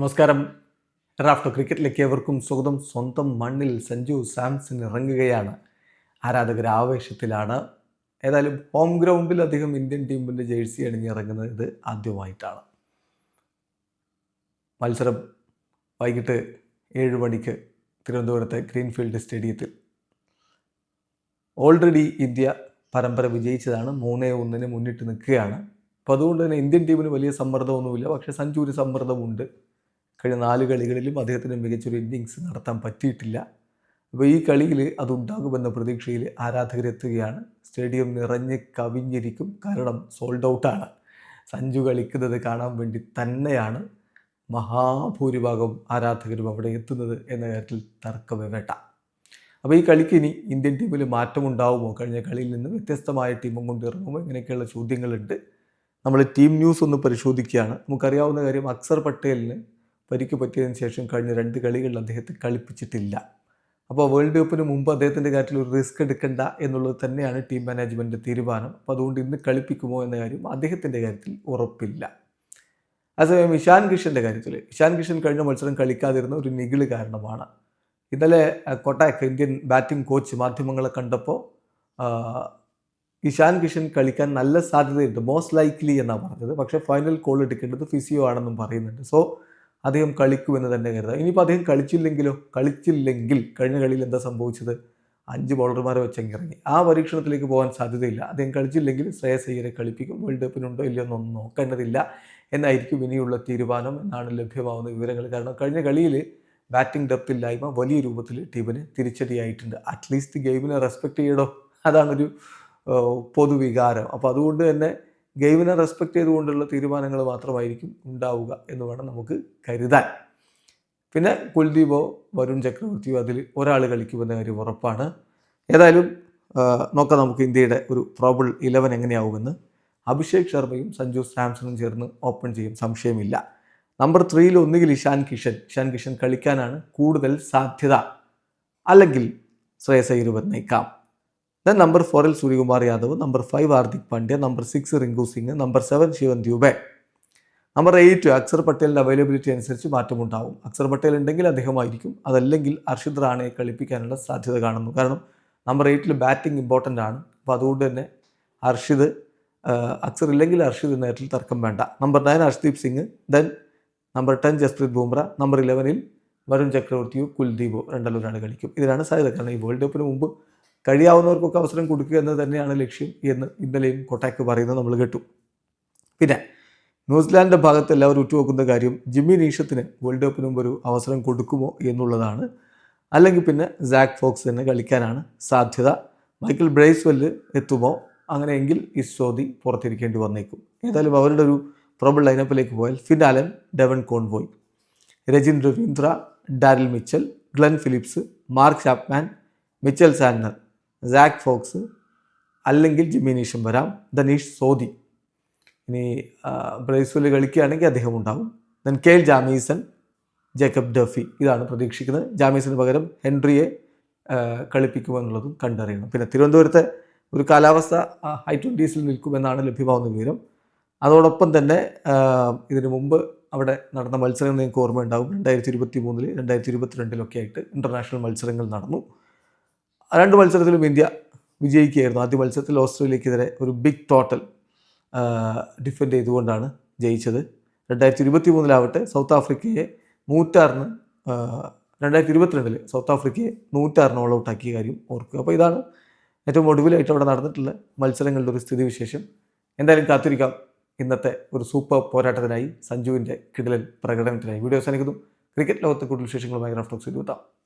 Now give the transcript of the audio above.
നമസ്കാരം. റാഫ്റ്റോ ക്രിക്കറ്റിലേക്ക് ഏവർക്കും സ്വാഗതം. സ്വന്തം മണ്ണിൽ സഞ്ജു സാംസൺ ഇറങ്ങുകയാണ്. ആരാധകർ ആവേശത്തിലാണ്. ഏതായാലും ഹോം ഗ്രൗണ്ടിൽ അധികം ഇന്ത്യൻ ടീമിന്റെ ജേഴ്സി അണിഞ്ഞിറങ്ങുന്നത് ഇത് ആദ്യമായിട്ടാണ്. മത്സരം വൈകിട്ട് ഏഴ് മണിക്ക് തിരുവനന്തപുരത്തെ ഗ്രീൻഫീൽഡ് സ്റ്റേഡിയത്തിൽ. ഓൾറെഡി ഇന്ത്യ പരമ്പര വിജയിച്ചതാണ്. മൂന്നേ ഒന്നിന് മുന്നിട്ട് നിൽക്കുകയാണ്. അപ്പോൾ അതുകൊണ്ട് തന്നെ ഇന്ത്യൻ ടീമിന് വലിയ സമ്മർദ്ദമൊന്നുമില്ല. പക്ഷേ സഞ്ജു ഒരു സമ്മർദ്ദമുണ്ട്. കഴിഞ്ഞ നാല് കളികളിലും അദ്ദേഹത്തിന് മികച്ചൊരു ഇന്നിങ്സ് നടത്താൻ പറ്റിയിട്ടില്ല. അപ്പോൾ ഈ കളിയിൽ അതുണ്ടാകുമെന്ന പ്രതീക്ഷയിൽ ആരാധകരെത്തുകയാണ്. സ്റ്റേഡിയം നിറഞ്ഞ് കവിഞ്ഞിരിക്കും. കാരണം സോൾഡ് ഔട്ടാണ് സഞ്ജു കളിക്കുന്നത് കാണാൻ വേണ്ടി തന്നെയാണ് മഹാഭൂരിഭാഗം ആരാധകരും അവിടെ എത്തുന്നത് എന്ന കാര്യത്തിൽ തർക്കമേ വേണ്ട. അപ്പോൾ ഈ കളിക്ക് ഇനി ഇന്ത്യൻ ടീമിൽ മാറ്റമുണ്ടാവുമോ? കഴിഞ്ഞ കളിയിൽ നിന്ന് വ്യത്യസ്തമായ ടീമും കൊണ്ട് ഇറങ്ങുമോ? ഇങ്ങനെയൊക്കെയുള്ള ചോദ്യങ്ങളുണ്ട്. നമ്മൾ ടീം ന്യൂസ് ഒന്ന് പരിശോധിക്കുകയാണ്. നമുക്കറിയാവുന്ന കാര്യം അക്സർ പട്ടേലിന് പരിക്ക് പറ്റിയതിന് ശേഷം കഴിഞ്ഞ രണ്ട് കളികളിൽ അദ്ദേഹത്തെ കളിപ്പിച്ചിട്ടില്ല. അപ്പോൾ വേൾഡ് കപ്പിന് മുമ്പ് അദ്ദേഹത്തിന്റെ കാര്യത്തിൽ ഒരു റിസ്ക് എടുക്കണ്ട എന്നുള്ളത് തന്നെയാണ് ടീം മാനേജ്മെന്റ് തീരുമാനം. അപ്പോൾ അതുകൊണ്ട് ഇന്ന് കളിപ്പിക്കുമോ എന്ന കാര്യം അദ്ദേഹത്തിന്റെ കാര്യത്തിൽ ഉറപ്പില്ല. അതേസമയം ഇഷാൻ കിഷന്റെ കാര്യത്തിൽ ഇഷാൻ കിഷൻ കഴിഞ്ഞ മത്സരം കളിക്കാതിരുന്ന ഒരു നികിൾ കാരണമാണ്. ഇന്നലെ കൊട്ടാക്ക് ഇന്ത്യൻ ബാറ്റിംഗ് കോച്ച് മാധ്യമങ്ങളെ കണ്ടപ്പോൾ ഇഷാൻ കിഷൻ കളിക്കാൻ നല്ല സാധ്യതയുണ്ട്. മോസ്റ്റ് ലൈക്ലി എന്നാണ് പറഞ്ഞത്. പക്ഷേ ഫൈനൽ കോൾ എടുക്കേണ്ടത് ഫിസിയോ ആണെന്നും പറയുന്നുണ്ട്. സോ അദ്ദേഹം കളിക്കുമെന്ന് തന്നെ കരുതാം. ഇനിയിപ്പോൾ അദ്ദേഹം കളിച്ചില്ലെങ്കിലോ? കളിച്ചില്ലെങ്കിൽ കഴിഞ്ഞ കളിയിൽ എന്താ സംഭവിച്ചത്? അഞ്ച് ബൗളർമാരെ വെച്ചെങ്കിൽ ഇറങ്ങി. ആ പരീക്ഷണത്തിലേക്ക് പോകാൻ സാധ്യതയില്ല. അദ്ദേഹം കളിച്ചില്ലെങ്കിൽ ശ്രേയസ് അയ്യരെ കളിപ്പിക്കും. വേൾഡ് കപ്പിനുണ്ടോ ഇല്ലയോ എന്നൊന്നും നോക്കേണ്ടതില്ല. എന്നായിരിക്കും ഇനിയുള്ള തീരുമാനം എന്നാണ് ലഭ്യമാവുന്ന വിവരങ്ങൾ. കാരണം കഴിഞ്ഞ കളിയിൽ ബാറ്റിംഗ് ഡെപ്ത് ഇല്ലായ്മ വലിയ രൂപത്തിൽ ടീമിന് തിരിച്ചടിയായിട്ടുണ്ട്. At least ഗെയിമിനെ respect ചെയ്യടോ അതാണൊരു പൊതുവികാരം. അപ്പോൾ അതുകൊണ്ട് തന്നെ ഗെയിമിനെ റെസ്പെക്ട് ചെയ്തുകൊണ്ടുള്ള തീരുമാനങ്ങൾ മാത്രമായിരിക്കും ഉണ്ടാവുക എന്ന് വേണം നമുക്ക് കരുതാൻ. പിന്നെ കുൽദീപോ വരുൺ ചക്രവർത്തിയോ അതിൽ ഒരാൾ കളിക്കുമെന്ന കാര്യം ഉറപ്പാണ്. ഏതായാലും നോക്കാം നമുക്ക് ഇന്ത്യയുടെ ഒരു പ്രോബിൾ ഇലവൻ എങ്ങനെയാവുമെന്ന്. അഭിഷേക് ശർമ്മയും സഞ്ജു സാംസണും ചേർന്ന് ഓപ്പൺ ചെയ്യും സംശയമില്ല. നമ്പർ ത്രീയിൽ ഒന്നുകിൽ ഇഷാൻ കിഷൻ. ഇഷാൻ കിഷൻ കളിക്കാനാണ് കൂടുതൽ സാധ്യത. അല്ലെങ്കിൽ ശ്രേയസ് അയ്യർ വന്നേക്കാം ദെൻ നമ്പർ ഫോറിൽ Suryakumar Yadav number five Hardik Pandya number six Rinku Singh number seven Shivam Dube. Number eight Axar പട്ടേലിന്റെ അവൈലബിലിറ്റി അനുസരിച്ച് മാറ്റമുണ്ടാവും. അക്സർ പട്ടേൽ ഉണ്ടെങ്കിൽ അദ്ദേഹമായിരിക്കും. അതല്ലെങ്കിൽ അർഷിദ് റാണയെ കളിപ്പിക്കാനുള്ള സാധ്യത കാണുന്നു. കാരണം നമ്പർ എയ്റ്റിൽ ബാറ്റിംഗ് ഇമ്പോർട്ടന്റ് ആണ്. അപ്പോൾ അതുകൊണ്ട് തന്നെ അർഷിദ് അക്സർ ഇല്ലെങ്കിൽ അർഷിദ് നേരത്തിൽ തർക്കം വേണ്ട. Number nine Harshdeep Singh then number ten Jasprit Bumrah number ഇലവനിൽ വരുൺ ചക്രവർത്തിയോ കുൽദീപോ രണ്ടല്ലൂരാണ് കളിക്കും. ഇതിനാണ് സാധ്യത. കാരണം ഈ വേൾഡ് കപ്പിന് മുമ്പ് കഴിയാവുന്നവർക്കൊക്കെ അവസരം കൊടുക്കുക എന്ന് തന്നെയാണ് ലക്ഷ്യം എന്ന് ഇന്നലെയും കൊട്ടാക്ക് പറയുന്നത് നമ്മൾ കേട്ടു. പിന്നെ ന്യൂസിലാൻഡിന്റെ ഭാഗത്ത് എല്ലാവരും ഉറ്റുനോക്കുന്ന കാര്യം ജിമ്മി നീഷത്തിന് വേൾഡ് കപ്പിന് മുമ്പ് ഒരു അവസരം കൊടുക്കുമോ എന്നുള്ളതാണ്. അല്ലെങ്കിൽ പിന്നെ സാക്ക് ഫോക്സ് തന്നെ കളിക്കാനാണ് സാധ്യത. മൈക്കിൾ ബ്രേസ്വെല്ല് എത്തുമോ? അങ്ങനെയെങ്കിൽ ഇസ്സോദി പുറത്തിരിക്കേണ്ടി വന്നേക്കും. ഏതായാലും അവരുടെ ഒരു പ്രോബിൾ ലൈനപ്പിലേക്ക് പോയാൽ Finn Allen Devon Conway Rachin Ravindra Daryl Mitchell Glenn Phillips Mark Chapman Mitchell Santner. Zak Foulkes അല്ലെങ്കിൽ ജിമിനീഷും വരാം. ധനീഷ് സോദി. ഇനി ബ്രേസ്വൽ കളിക്കുകയാണെങ്കിൽ അദ്ദേഹം ഉണ്ടാവും. Then Kyle Jamieson Jacob Duffy ഇതാണ് പ്രതീക്ഷിക്കുന്നത്. ജാമീസിന് പകരം ഹെൻറിയെ കളിപ്പിക്കുമെന്നുള്ളതും കണ്ടറിയണം. പിന്നെ തിരുവനന്തപുരത്തെ ഒരു കാലാവസ്ഥ ഹൈ ട്വന്റീസിൽ നിൽക്കുമെന്നാണ് ലഭ്യമാവുന്ന വിവരം. അതോടൊപ്പം തന്നെ ഇതിനു മുമ്പ് അവിടെ നടന്ന മത്സരങ്ങൾ നിങ്ങൾക്ക് ഓർമ്മയുണ്ടാകും രണ്ടായിരത്തി ഇരുപത്തി മൂന്നിൽ രണ്ടായിരത്തി ഇരുപത്തിരണ്ടിലൊക്കെ ആയിട്ട് ഇന്റർനാഷണൽ മത്സരങ്ങൾ നടന്നു. രണ്ട് മത്സരത്തിലും ഇന്ത്യ വിജയിക്കുകയായിരുന്നു. ആദ്യ മത്സരത്തിൽ ഓസ്ട്രേലിയക്കെതിരെ ഒരു ബിഗ് ടോട്ടൽ ഡിഫെൻഡ് ചെയ്തുകൊണ്ടാണ് ജയിച്ചത്. രണ്ടായിരത്തി ഇരുപത്തി മൂന്നിലാവട്ടെ സൗത്ത് ആഫ്രിക്കയെ നൂറ്റാറിന് രണ്ടായിരത്തി ഇരുപത്തിരണ്ടിൽ സൗത്ത് ആഫ്രിക്കയെ നൂറ്റാറിന് ഓൾ ഔട്ട് ആക്കിയ കാര്യം ഓർക്കുക. അപ്പോൾ ഇതാണ് ഏറ്റവും ഒടുവിലായിട്ട് അവിടെ നടന്നിട്ടുള്ള മത്സരങ്ങളുടെ ഒരു സ്ഥിതിവിശേഷം. എന്തായാലും കാത്തിരിക്കാം. ഇന്നത്തെ ഒരു സൂപ്പർ പോരാട്ടത്തിനായി സഞ്ജുവിന്റെ കിടലൻ പ്രകടനത്തിനായി. വീഡിയോ അവസാനിക്കുന്നു. ക്രിക്കറ്റ് ലോകത്തെ കൂടുതൽ വിശേഷങ്ങളുമായി റഫ്ലോക്സ് എത്താം